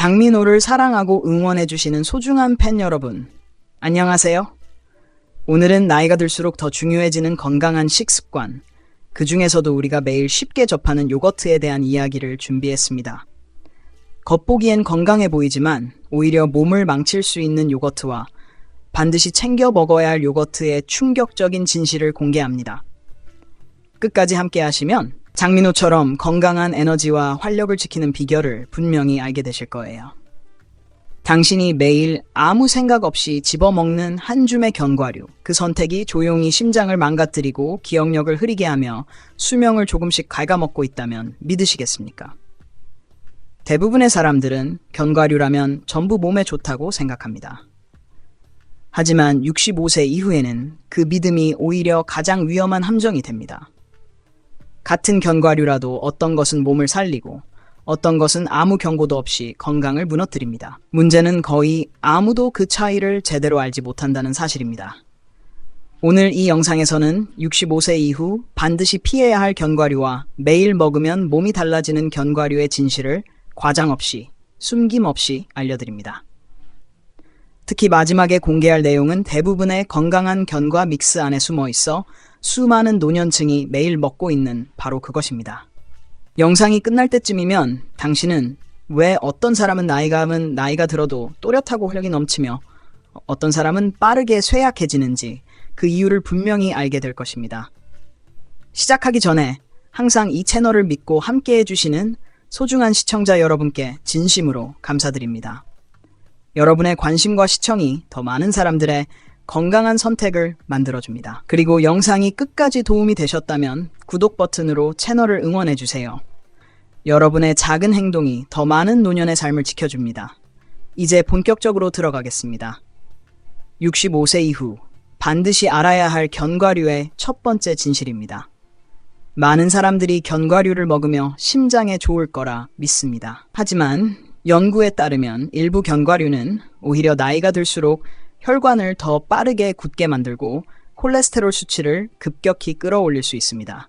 장민호를 사랑하고 응원해주시는 소중한 팬 여러분, 안녕하세요. 오늘은 나이가 들수록 더 중요해지는 건강한 식습관, 그 중에서도 우리가 매일 쉽게 접하는 요거트에 대한 이야기를 준비했습니다. 겉보기엔 건강해 보이지만 오히려 몸을 망칠 수 있는 요거트와 반드시 챙겨 먹어야 할 요거트의 충격적인 진실을 공개합니다. 끝까지 함께 하시면 장민호처럼 건강한 에너지와 활력을 지키는 비결을 분명히 알게 되실 거예요. 당신이 매일 아무 생각 없이 집어먹는 한 줌의 견과류, 그 선택이 조용히 심장을 망가뜨리고 기억력을 흐리게 하며 수명을 조금씩 갉아먹고 있다면 믿으시겠습니까? 대부분의 사람들은 견과류라면 전부 몸에 좋다고 생각합니다. 하지만 65세 이후에는 그 믿음이 오히려 가장 위험한 함정이 됩니다. 같은 견과류라도 어떤 것은 몸을 살리고 어떤 것은 아무 경고도 없이 건강을 무너뜨립니다. 문제는 거의 아무도 그 차이를 제대로 알지 못한다는 사실입니다. 오늘 이 영상에서는 65세 이후 반드시 피해야 할 견과류와 매일 먹으면 몸이 달라지는 견과류의 진실을 과장 없이 숨김 없이 알려드립니다. 특히 마지막에 공개할 내용은 대부분의 건강한 견과 믹스 안에 숨어 있어 수많은 노년층이 매일 먹고 있는 바로 그것입니다. 영상이 끝날 때쯤이면 당신은 왜 어떤 사람은 나이가 면 나이가 들어도 또렷하고 활력이 넘치며 어떤 사람은 빠르게 쇠약해지는지 그 이유를 분명히 알게 될 것입니다. 시작하기 전에 항상 이 채널을 믿고 함께 해주시는 소중한 시청자 여러분께 진심으로 감사드립니다. 여러분의 관심과 시청이 더 많은 사람들의 건강한 선택을 만들어줍니다. 그리고 영상이 끝까지 도움이 되셨다면 구독 버튼으로 채널을 응원해주세요. 여러분의 작은 행동이 더 많은 노년의 삶을 지켜줍니다. 이제 본격적으로 들어가겠습니다. 65세 이후 반드시 알아야 할 견과류의 첫 번째 진실입니다. 많은 사람들이 견과류를 먹으며 심장에 좋을 거라 믿습니다. 하지만 연구에 따르면 일부 견과류는 오히려 나이가 들수록 혈관을 더 빠르게 굳게 만들고 콜레스테롤 수치를 급격히 끌어올릴 수 있습니다.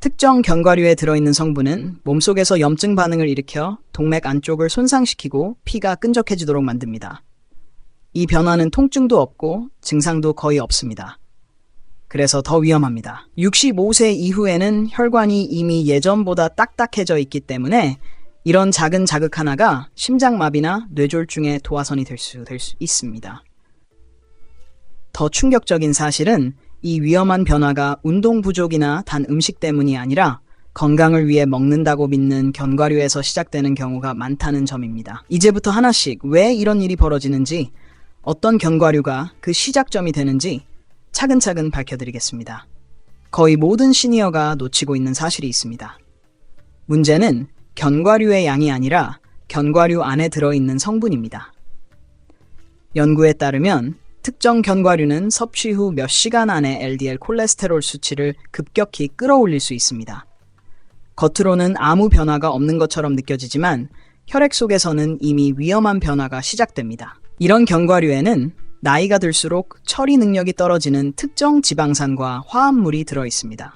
특정 견과류에 들어있는 성분은 몸속에서 염증 반응을 일으켜 동맥 안쪽을 손상시키고 피가 끈적해지도록 만듭니다. 이 변화는 통증도 없고 증상도 거의 없습니다. 그래서 더 위험합니다. 65세 이후에는 혈관이 이미 예전보다 딱딱해져 있기 때문에 이런 작은 자극 하나가 심장마비나 뇌졸중의 도화선이 될 수 될 수 있습니다. 더 충격적인 사실은 이 위험한 변화가 운동 부족이나 단 음식 때문이 아니라 건강을 위해 먹는다고 믿는 견과류에서 시작되는 경우가 많다는 점입니다. 이제부터 하나씩 왜 이런 일이 벌어지는지, 어떤 견과류가 그 시작점이 되는지 차근차근 밝혀드리겠습니다. 거의 모든 시니어가 놓치고 있는 사실이 있습니다. 문제는 견과류의 양이 아니라 견과류 안에 들어있는 성분입니다. 연구에 따르면 특정 견과류는 섭취 후 몇 시간 안에 LDL 콜레스테롤 수치를 급격히 끌어올릴 수 있습니다. 겉으로는 아무 변화가 없는 것처럼 느껴지지만 혈액 속에서는 이미 위험한 변화가 시작됩니다. 이런 견과류에는 나이가 들수록 처리 능력이 떨어지는 특정 지방산과 화합물이 들어 있습니다.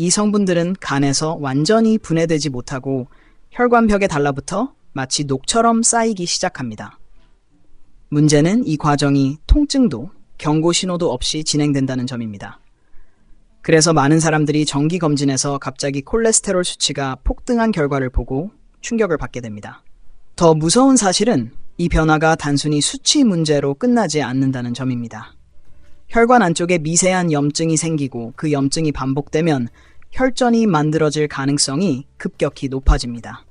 이 성분들은 간에서 완전히 분해되지 못하고 혈관벽에 달라붙어 마치 녹처럼 쌓이기 시작합니다. 문제는 이 과정이 통증도 경고 신호도 없이 진행된다는 점입니다. 그래서 많은 사람들이 정기 검진에서 갑자기 콜레스테롤 수치가 폭등한 결과를 보고 충격을 받게 됩니다. 더 무서운 사실은 이 변화가 단순히 수치 문제로 끝나지 않는다는 점입니다. 혈관 안쪽에 미세한 염증이 생기고 그 염증이 반복되면 혈전이 만들어질 가능성이 급격히 높아집니다.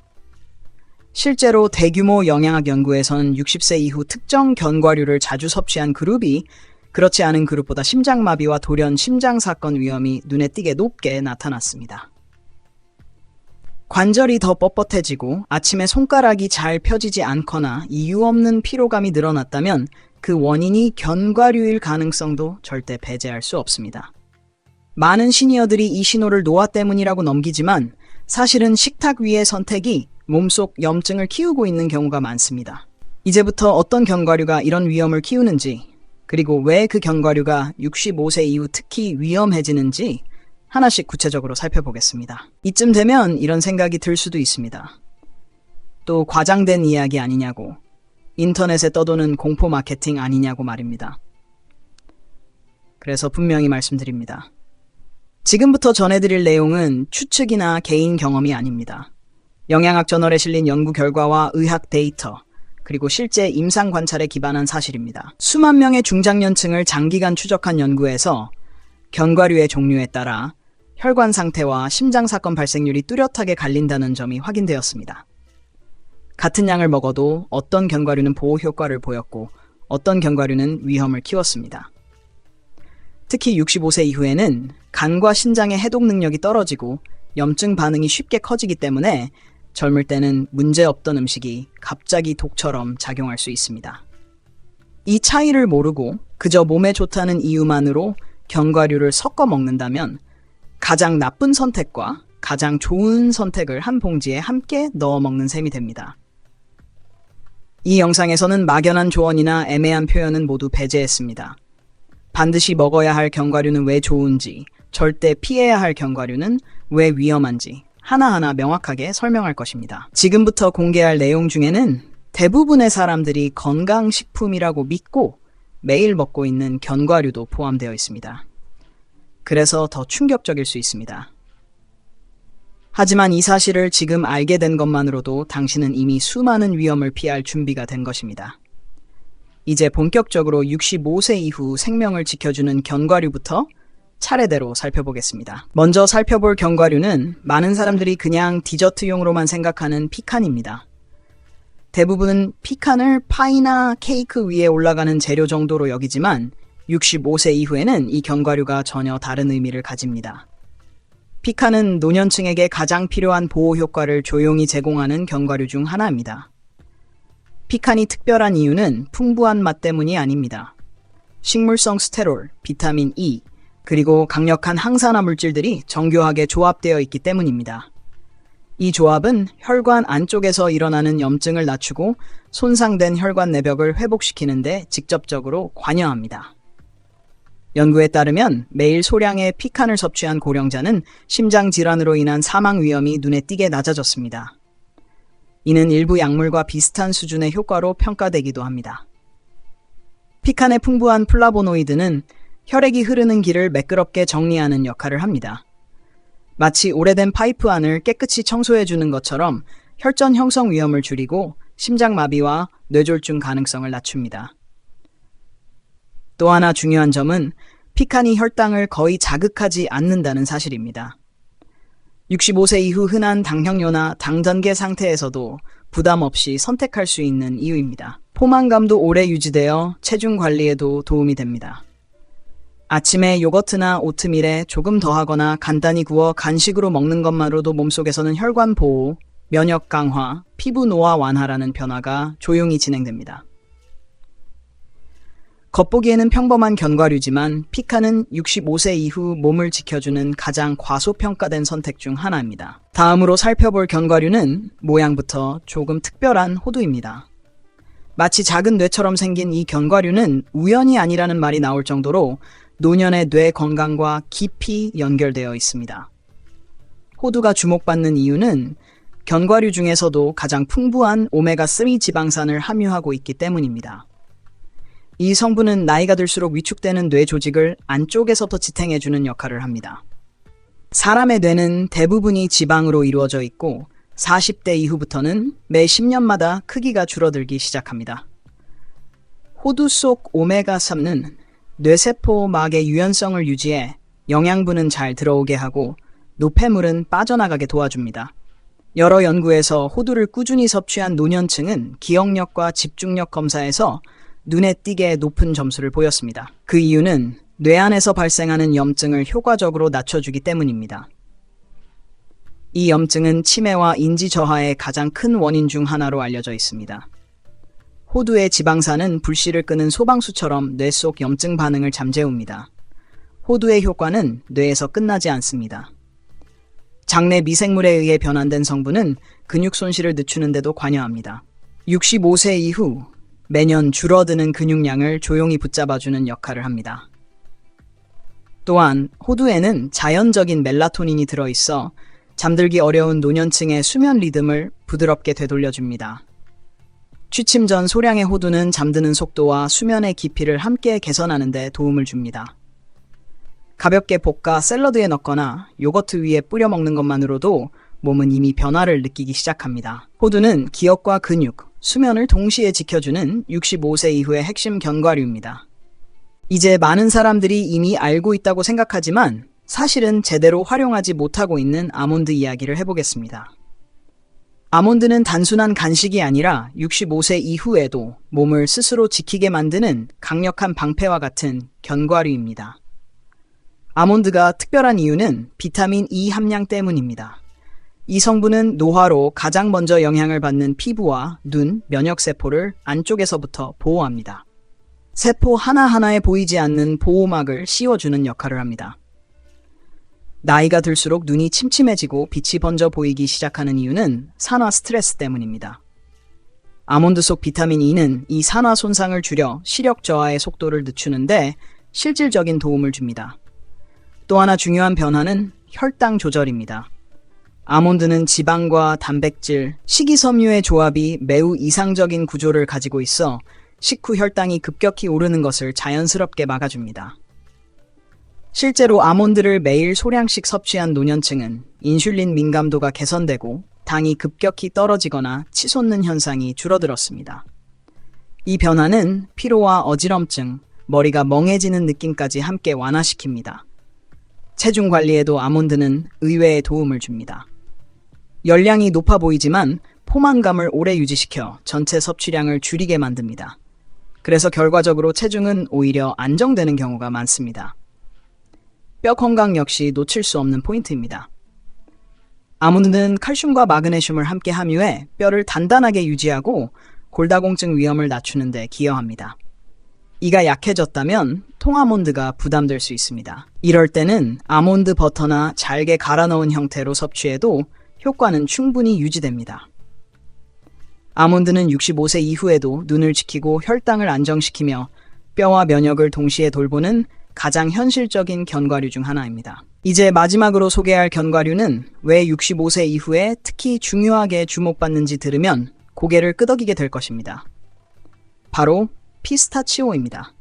실제로 대규모 영양학 연구에서는 60세 이후 특정 견과류를 자주 섭취한 그룹이 그렇지 않은 그룹보다 심장마비와 돌연 심장 사건 위험이 눈에 띄게 높게 나타났습니다. 관절이 더 뻣뻣해지고 아침에 손가락이 잘 펴지지 않거나 이유 없는 피로감이 늘어났다면 그 원인이 견과류일 가능성도 절대 배제할 수 없습니다. 많은 시니어들이 이 신호를 노화 때문이라고 넘기지만 사실은 식탁 위의 선택이 몸속 염증을 키우고 있는 경우가 많습니다. 이제부터 어떤 견과류가 이런 위험을 키우는지, 그리고 왜 그 견과류가 65세 이후 특히 위험해지는지 하나씩 구체적으로 살펴보겠습니다. 이쯤 되면 이런 생각이 들 수도 있습니다. 또 과장된 이야기 아니냐고, 인터넷에 떠도는 공포 마케팅 아니냐고 말입니다. 그래서 분명히 말씀드립니다. 지금부터 전해드릴 내용은 추측이나 개인 경험이 아닙니다. 영양학 저널에 실린 연구 결과와 의학 데이터, 그리고 실제 임상 관찰에 기반한 사실입니다. 수만 명의 중장년층을 장기간 추적한 연구에서 견과류의 종류에 따라 혈관 상태와 심장 사건 발생률이 뚜렷하게 갈린다는 점이 확인되었습니다. 같은 양을 먹어도 어떤 견과류는 보호 효과를 보였고 어떤 견과류는 위험을 키웠습니다. 특히 65세 이후에는 간과 신장의 해독 능력이 떨어지고 염증 반응이 쉽게 커지기 때문에 젊을 때는 문제 없던 음식이 갑자기 독처럼 작용할 수 있습니다. 이 차이를 모르고 그저 몸에 좋다는 이유만으로 견과류를 섞어 먹는다면 가장 나쁜 선택과 가장 좋은 선택을 한 봉지에 함께 넣어 먹는 셈이 됩니다. 이 영상에서는 막연한 조언이나 애매한 표현은 모두 배제했습니다. 반드시 먹어야 할 견과류는 왜 좋은지, 절대 피해야 할 견과류는 왜 위험한지 하나하나 명확하게 설명할 것입니다. 지금부터 공개할 내용 중에는 대부분의 사람들이 건강식품이라고 믿고 매일 먹고 있는 견과류도 포함되어 있습니다. 그래서 더 충격적일 수 있습니다. 하지만 이 사실을 지금 알게 된 것만으로도 당신은 이미 수많은 위험을 피할 준비가 된 것입니다. 이제 본격적으로 65세 이후 생명을 지켜주는 견과류부터 차례대로 살펴보겠습니다. 먼저 살펴볼 견과류는 많은 사람들이 그냥 디저트용으로만 생각하는 피칸입니다. 대부분은 피칸을 파이나 케이크 위에 올라가는 재료 정도로 여기지만 65세 이후에는 이 견과류가 전혀 다른 의미를 가집니다. 피칸은 노년층에게 가장 필요한 보호 효과를 조용히 제공하는 견과류 중 하나입니다. 피칸이 특별한 이유는 풍부한 맛 때문이 아닙니다. 식물성 스테롤, 비타민 E, 그리고 강력한 항산화 물질들이 정교하게 조합되어 있기 때문입니다. 이 조합은 혈관 안쪽에서 일어나는 염증을 낮추고 손상된 혈관 내벽을 회복시키는데 직접적으로 관여합니다. 연구에 따르면 매일 소량의 피칸을 섭취한 고령자는 심장 질환으로 인한 사망 위험이 눈에 띄게 낮아졌습니다. 이는 일부 약물과 비슷한 수준의 효과로 평가되기도 합니다. 피칸의 풍부한 플라보노이드는 혈액이 흐르는 길을 매끄럽게 정리하는 역할을 합니다. 마치 오래된 파이프 안을 깨끗이 청소해주는 것처럼 혈전 형성 위험을 줄이고 심장마비와 뇌졸중 가능성을 낮춥니다. 또 하나 중요한 점은 피칸이 혈당을 거의 자극하지 않는다는 사실입니다. 65세 이후 흔한 당형료나 당전개 상태에서도 부담 없이 선택할 수 있는 이유입니다. 포만감도 오래 유지되어 체중 관리에도 도움이 됩니다. 아침에 요거트나 오트밀에 조금 더하거나 간단히 구워 간식으로 먹는 것만으로도 몸속에서는 혈관 보호, 면역 강화, 피부 노화 완화라는 변화가 조용히 진행됩니다. 겉보기에는 평범한 견과류지만 피카는 65세 이후 몸을 지켜주는 가장 과소평가된 선택 중 하나입니다. 다음으로 살펴볼 견과류는 모양부터 조금 특별한 호두입니다. 마치 작은 뇌처럼 생긴 이 견과류는 우연이 아니라는 말이 나올 정도로 노년의 뇌 건강과 깊이 연결되어 있습니다. 호두가 주목받는 이유는 견과류 중에서도 가장 풍부한 오메가3 지방산을 함유하고 있기 때문입니다. 이 성분은 나이가 들수록 위축되는 뇌 조직을 안쪽에서부터 지탱해주는 역할을 합니다. 사람의 뇌는 대부분이 지방으로 이루어져 있고 40대 이후부터는 매 10년마다 크기가 줄어들기 시작합니다. 호두 속 오메가3는 뇌세포막의 유연성을 유지해 영양분은 잘 들어오게 하고 노폐물은 빠져나가게 도와줍니다. 여러 연구에서 호두를 꾸준히 섭취한 노년층은 기억력과 집중력 검사에서 눈에 띄게 높은 점수를 보였습니다. 그 이유는 뇌 안에서 발생하는 염증을 효과적으로 낮춰주기 때문입니다. 이 염증은 치매와 인지 저하의 가장 큰 원인 중 하나로 알려져 있습니다. 호두의 지방산은 불씨를 끄는 소방수처럼 뇌 속 염증 반응을 잠재웁니다. 호두의 효과는 뇌에서 끝나지 않습니다. 장내 미생물에 의해 변환된 성분은 근육 손실을 늦추는 데도 관여합니다. 65세 이후 매년 줄어드는 근육량을 조용히 붙잡아주는 역할을 합니다. 또한 호두에는 자연적인 멜라토닌이 들어있어 잠들기 어려운 노년층의 수면 리듬을 부드럽게 되돌려줍니다. 취침 전 소량의 호두는 잠드는 속도와 수면의 깊이를 함께 개선하는 데 도움을 줍니다. 가볍게 볶아 샐러드에 넣거나 요거트 위에 뿌려 먹는 것만으로도 몸은 이미 변화를 느끼기 시작합니다. 호두는 기억과 근육, 수면을 동시에 지켜주는 65세 이후의 핵심 견과류입니다. 이제 많은 사람들이 이미 알고 있다고 생각하지만 사실은 제대로 활용하지 못하고 있는 아몬드 이야기를 해보겠습니다. 아몬드는 단순한 간식이 아니라 65세 이후에도 몸을 스스로 지키게 만드는 강력한 방패와 같은 견과류입니다. 아몬드가 특별한 이유는 비타민 E 함량 때문입니다. 이 성분은 노화로 가장 먼저 영향을 받는 피부와 눈, 면역세포를 안쪽에서부터 보호합니다. 세포 하나하나에 보이지 않는 보호막을 씌워주는 역할을 합니다. 나이가 들수록 눈이 침침해지고 빛이 번져 보이기 시작하는 이유는 산화 스트레스 때문입니다. 아몬드 속 비타민 E는 이 산화 손상을 줄여 시력 저하의 속도를 늦추는데 실질적인 도움을 줍니다. 또 하나 중요한 변화는 혈당 조절입니다. 아몬드는 지방과 단백질, 식이섬유의 조합이 매우 이상적인 구조를 가지고 있어 식후 혈당이 급격히 오르는 것을 자연스럽게 막아줍니다. 실제로 아몬드를 매일 소량씩 섭취한 노년층은 인슐린 민감도가 개선되고 당이 급격히 떨어지거나 치솟는 현상이 줄어들었습니다. 이 변화는 피로와 어지럼증, 머리가 멍해지는 느낌까지 함께 완화시킵니다. 체중 관리에도 아몬드는 의외의 도움을 줍니다. 열량이 높아 보이지만 포만감을 오래 유지시켜 전체 섭취량을 줄이게 만듭니다. 그래서 결과적으로 체중은 오히려 안정되는 경우가 많습니다. 뼈 건강 역시 놓칠 수 없는 포인트입니다. 아몬드는 칼슘과 마그네슘을 함께 함유해 뼈를 단단하게 유지하고 골다공증 위험을 낮추는 데 기여합니다. 이가 약해졌다면 통아몬드가 부담될 수 있습니다. 이럴 때는 아몬드 버터나 잘게 갈아 넣은 형태로 섭취해도 효과는 충분히 유지됩니다. 아몬드는 65세 이후에도 눈을 지키고 혈당을 안정시키며 뼈와 면역을 동시에 돌보는 가장 현실적인 견과류 중 하나입니다. 이제 마지막으로 소개할 견과류는 왜 65세 이후에 특히 중요하게 주목받는지 들으면 고개를 끄덕이게 될 것입니다. 바로 피스타치오입니다.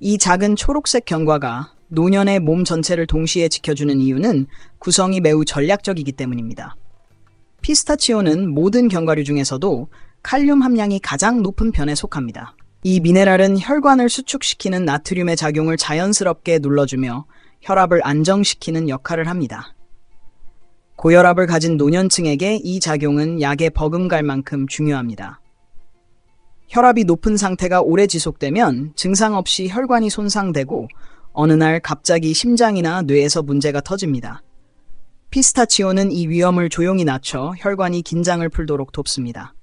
이 작은 초록색 견과가 노년의 몸 전체를 동시에 지켜주는 이유는 구성이 매우 전략적이기 때문입니다. 피스타치오는 모든 견과류 중에서도 칼륨 함량이 가장 높은 편에 속합니다. 이 미네랄은 혈관을 수축시키는 나트륨의 작용을 자연스럽게 눌러주며 혈압을 안정시키는 역할을 합니다. 고혈압을 가진 노년층에게 이 작용은 약에 버금갈 만큼 중요합니다. 혈압이 높은 상태가 오래 지속되면 증상 없이 혈관이 손상되고 어느 날 갑자기 심장이나 뇌에서 문제가 터집니다. 피스타치오는 이 위험을 조용히 낮춰 혈관이 긴장을 풀도록 돕습니다.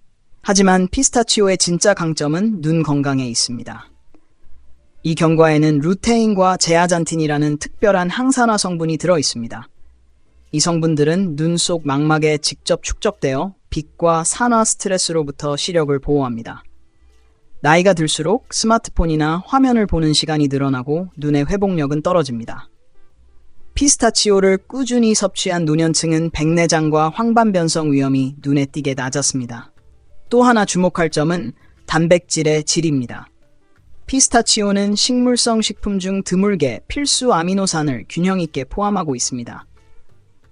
하지만 피스타치오의 진짜 강점은 눈 건강에 있습니다. 이 견과에는 루테인과 제아잔틴이라는 특별한 항산화 성분이 들어 있습니다. 이 성분들은 눈 속 망막에 직접 축적되어 빛과 산화 스트레스로부터 시력을 보호합니다. 나이가 들수록 스마트폰이나 화면을 보는 시간이 늘어나고 눈의 회복력은 떨어집니다. 피스타치오를 꾸준히 섭취한 노년층은 백내장과 황반변성 위험이 눈에 띄게 낮았습니다. 또 하나 주목할 점은 단백질의 질입니다. 피스타치오는 식물성 식품 중 드물게 필수 아미노산을 균형 있게 포함하고 있습니다.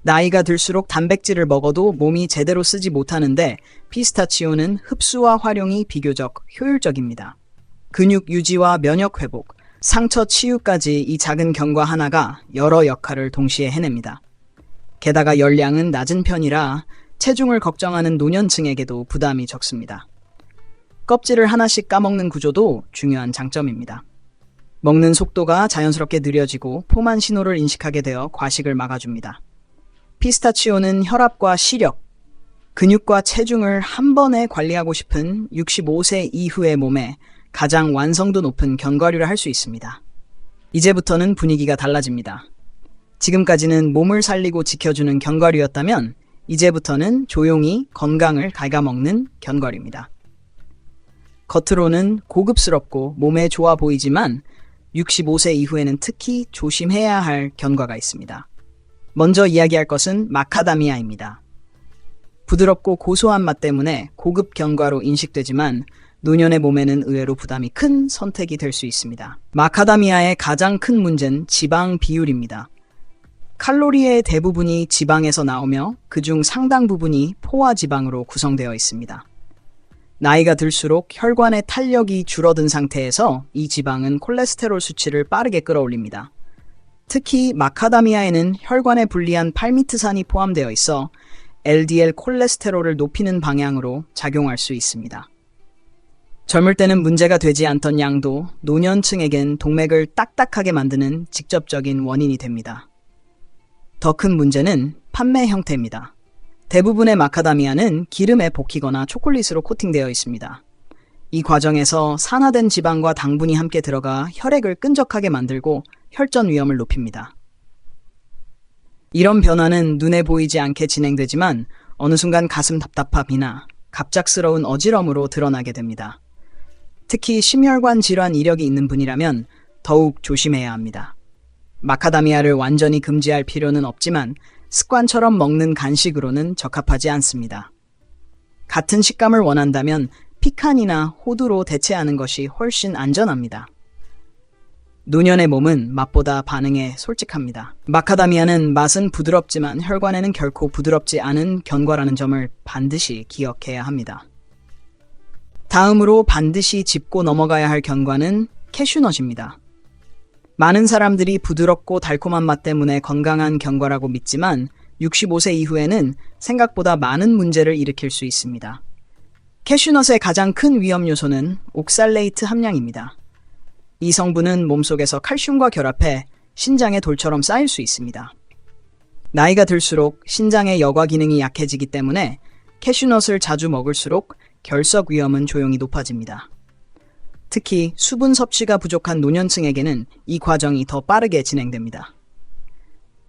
나이가 들수록 단백질을 먹어도 몸이 제대로 쓰지 못하는데 피스타치오는 흡수와 활용이 비교적 효율적입니다. 근육 유지와 면역 회복, 상처 치유까지 이 작은 견과 하나가 여러 역할을 동시에 해냅니다. 게다가 열량은 낮은 편이라 체중을 걱정하는 노년층에게도 부담이 적습니다. 껍질을 하나씩 까먹는 구조도 중요한 장점입니다. 먹는 속도가 자연스럽게 느려지고 포만 신호를 인식하게 되어 과식을 막아줍니다. 피스타치오는 혈압과 시력, 근육과 체중을 한 번에 관리하고 싶은 65세 이후의 몸에 가장 완성도 높은 견과류를 할 수 있습니다. 이제부터는 분위기가 달라집니다. 지금까지는 몸을 살리고 지켜주는 견과류였다면 이제부터는 조용히 건강을 갉아먹는 견과류입니다. 겉으로는 고급스럽고 몸에 좋아 보이지만 65세 이후에는 특히 조심해야 할 견과가 있습니다. 먼저 이야기할 것은 마카다미아입니다. 부드럽고 고소한 맛 때문에 고급 견과로 인식되지만 노년의 몸에는 의외로 부담이 큰 선택이 될 수 있습니다. 마카다미아의 가장 큰 문제는 지방 비율입니다. 칼로리의 대부분이 지방에서 나오며 그중 상당 부분이 포화 지방으로 구성되어 있습니다. 나이가 들수록 혈관의 탄력이 줄어든 상태에서 이 지방은 콜레스테롤 수치를 빠르게 끌어올립니다. 특히 마카다미아에는 혈관에 불리한 팔미트산이 포함되어 있어 LDL 콜레스테롤을 높이는 방향으로 작용할 수 있습니다. 젊을 때는 문제가 되지 않던 양도 노년층에겐 동맥을 딱딱하게 만드는 직접적인 원인이 됩니다. 더 큰 문제는 판매 형태입니다. 대부분의 마카다미아는 기름에 볶이거나 초콜릿으로 코팅되어 있습니다. 이 과정에서 산화된 지방과 당분이 함께 들어가 혈액을 끈적하게 만들고 혈전 위험을 높입니다. 이런 변화는 눈에 보이지 않게 진행되지만 어느 순간 가슴 답답함이나 갑작스러운 어지럼으로 드러나게 됩니다. 특히 심혈관 질환 이력이 있는 분이라면 더욱 조심해야 합니다. 마카다미아를 완전히 금지할 필요는 없지만 습관처럼 먹는 간식으로는 적합하지 않습니다. 같은 식감을 원한다면 피칸이나 호두로 대체하는 것이 훨씬 안전합니다. 노년의 몸은 맛보다 반응에 솔직합니다. 마카다미아는 맛은 부드럽지만 혈관에는 결코 부드럽지 않은 견과라는 점을 반드시 기억해야 합니다. 다음으로 반드시 짚고 넘어가야 할 견과는 캐슈넛입니다. 많은 사람들이 부드럽고 달콤한 맛 때문에 건강한 견과라고 믿지만 65세 이후에는 생각보다 많은 문제를 일으킬 수 있습니다. 캐슈넛의 가장 큰 위험 요소는 옥살레이트 함량입니다. 이 성분은 몸속에서 칼슘과 결합해 신장에 돌처럼 쌓일 수 있습니다. 나이가 들수록 신장의 여과 기능이 약해지기 때문에 캐슈넛을 자주 먹을수록 결석 위험은 조용히 높아집니다. 특히 수분 섭취가 부족한 노년층에게는 이 과정이 더 빠르게 진행됩니다.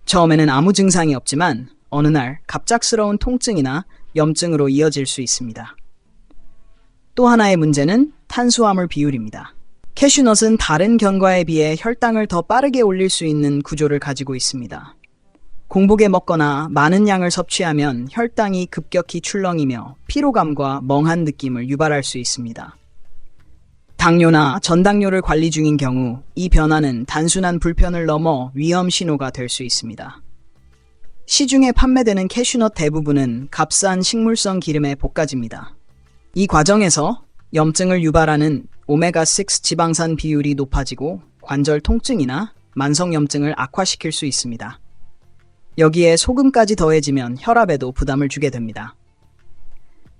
처음에는 아무 증상이 없지만 어느 날 갑작스러운 통증이나 염증으로 이어질 수 있습니다. 또 하나의 문제는 탄수화물 비율입니다. 캐슈넛은 다른 견과에 비해 혈당을 더 빠르게 올릴 수 있는 구조를 가지고 있습니다. 공복에 먹거나 많은 양을 섭취하면 혈당이 급격히 출렁이며 피로감과 멍한 느낌을 유발할 수 있습니다. 당뇨나 전당뇨를 관리 중인 경우 이 변화는 단순한 불편을 넘어 위험 신호가 될 수 있습니다. 시중에 판매되는 캐슈넛 대부분은 값싼 식물성 기름에 볶아집니다. 이 과정에서 염증을 유발하는 오메가6 지방산 비율이 높아지고 관절 통증이나 만성염증을 악화시킬 수 있습니다. 여기에 소금까지 더해지면 혈압에도 부담을 주게 됩니다.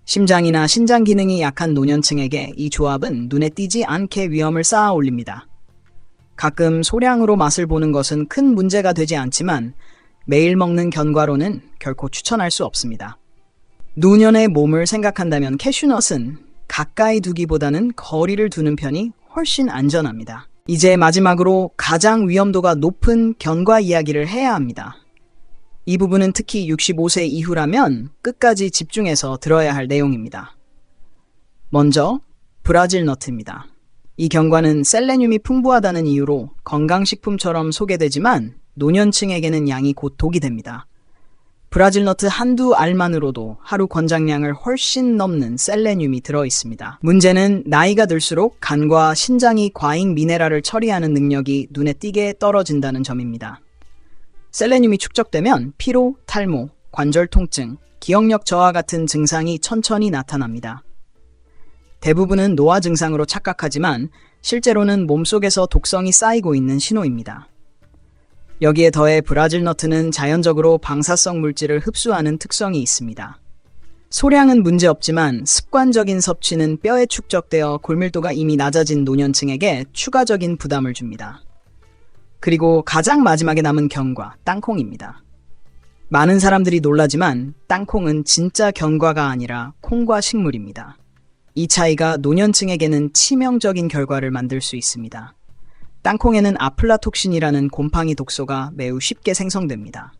심장이나 신장 기능이 약한 노년층에게 이 조합은 눈에 띄지 않게 위험을 쌓아 올립니다. 가끔 소량으로 맛을 보는 것은 큰 문제가 되지 않지만 매일 먹는 견과로는 결코 추천할 수 없습니다. 노년의 몸을 생각한다면 캐슈넛은 가까이 두기보다는 거리를 두는 편이 훨씬 안전합니다. 이제 마지막으로 가장 위험도가 높은 견과 이야기를 해야 합니다. 이 부분은 특히 65세 이후라면 끝까지 집중해서 들어야 할 내용입니다. 먼저 브라질 너트입니다. 이 견과는 셀레늄이 풍부하다는 이유로 건강식품처럼 소개되지만 노년층에게는 양이 곧 독이 됩니다. 브라질 너트 한두 알만으로도 하루 권장량을 훨씬 넘는 셀레늄이 들어 있습니다. 문제는 나이가 들수록 간과 신장이 과잉 미네랄을 처리하는 능력이 눈에 띄게 떨어진다는 점입니다. 셀레늄이 축적되면 피로, 탈모, 관절 통증, 기억력 저하 같은 증상이 천천히 나타납니다. 대부분은 노화 증상으로 착각하지만 실제로는 몸속에서 독성이 쌓이고 있는 신호입니다. 여기에 더해 브라질 너트는 자연적으로 방사성 물질을 흡수하는 특성이 있습니다. 소량은 문제없지만 습관적인 섭취는 뼈에 축적되어 골밀도가 이미 낮아진 노년층에게 추가적인 부담을 줍니다. 그리고 가장 마지막에 남은 견과, 땅콩입니다. 많은 사람들이 놀라지만 땅콩은 진짜 견과가 아니라 콩과 식물입니다. 이 차이가 노년층에게는 치명적인 결과를 만들 수 있습니다. 땅콩에는 아플라톡신이라는 곰팡이 독소가 매우 쉽게 생성됩니다.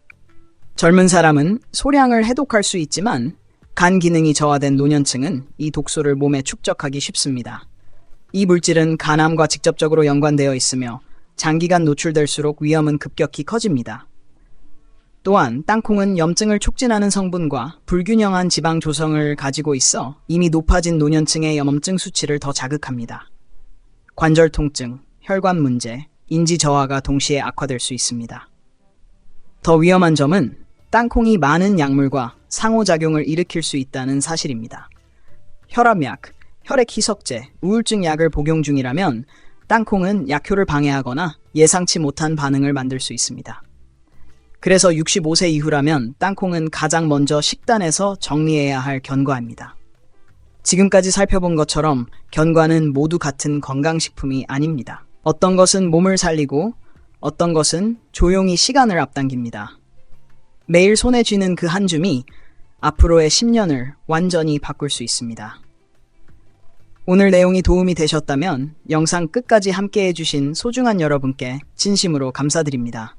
젊은 사람은 소량을 해독할 수 있지만 간 기능이 저하된 노년층은 이 독소를 몸에 축적하기 쉽습니다. 이 물질은 간암과 직접적으로 연관되어 있으며 장기간 노출될수록 위험은 급격히 커집니다. 또한 땅콩은 염증을 촉진하는 성분과 불균형한 지방 조성을 가지고 있어 이미 높아진 노년층의 염증 수치를 더 자극합니다. 관절 통증, 혈관 문제, 인지 저하가 동시에 악화될 수 있습니다. 더 위험한 점은 땅콩이 많은 약물과 상호작용을 일으킬 수 있다는 사실입니다. 혈압약, 혈액 희석제, 우울증 약을 복용 중이라면 땅콩은 약효를 방해하거나 예상치 못한 반응을 만들 수 있습니다. 그래서 65세 이후라면 땅콩은 가장 먼저 식단에서 정리해야 할 견과입니다. 지금까지 살펴본 것처럼 견과는 모두 같은 건강식품이 아닙니다. 어떤 것은 몸을 살리고 어떤 것은 조용히 시간을 앞당깁니다. 매일 손에 쥐는 그 한 줌이 앞으로의 10년을 완전히 바꿀 수 있습니다. 오늘 내용이 도움이 되셨다면 영상 끝까지 함께 해주신 소중한 여러분께 진심으로 감사드립니다.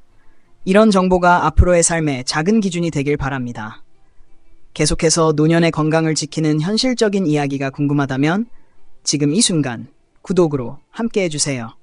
이런 정보가 앞으로의 삶의 작은 기준이 되길 바랍니다. 계속해서 노년의 건강을 지키는 현실적인 이야기가 궁금하다면 지금 이 순간 구독으로 함께 해주세요.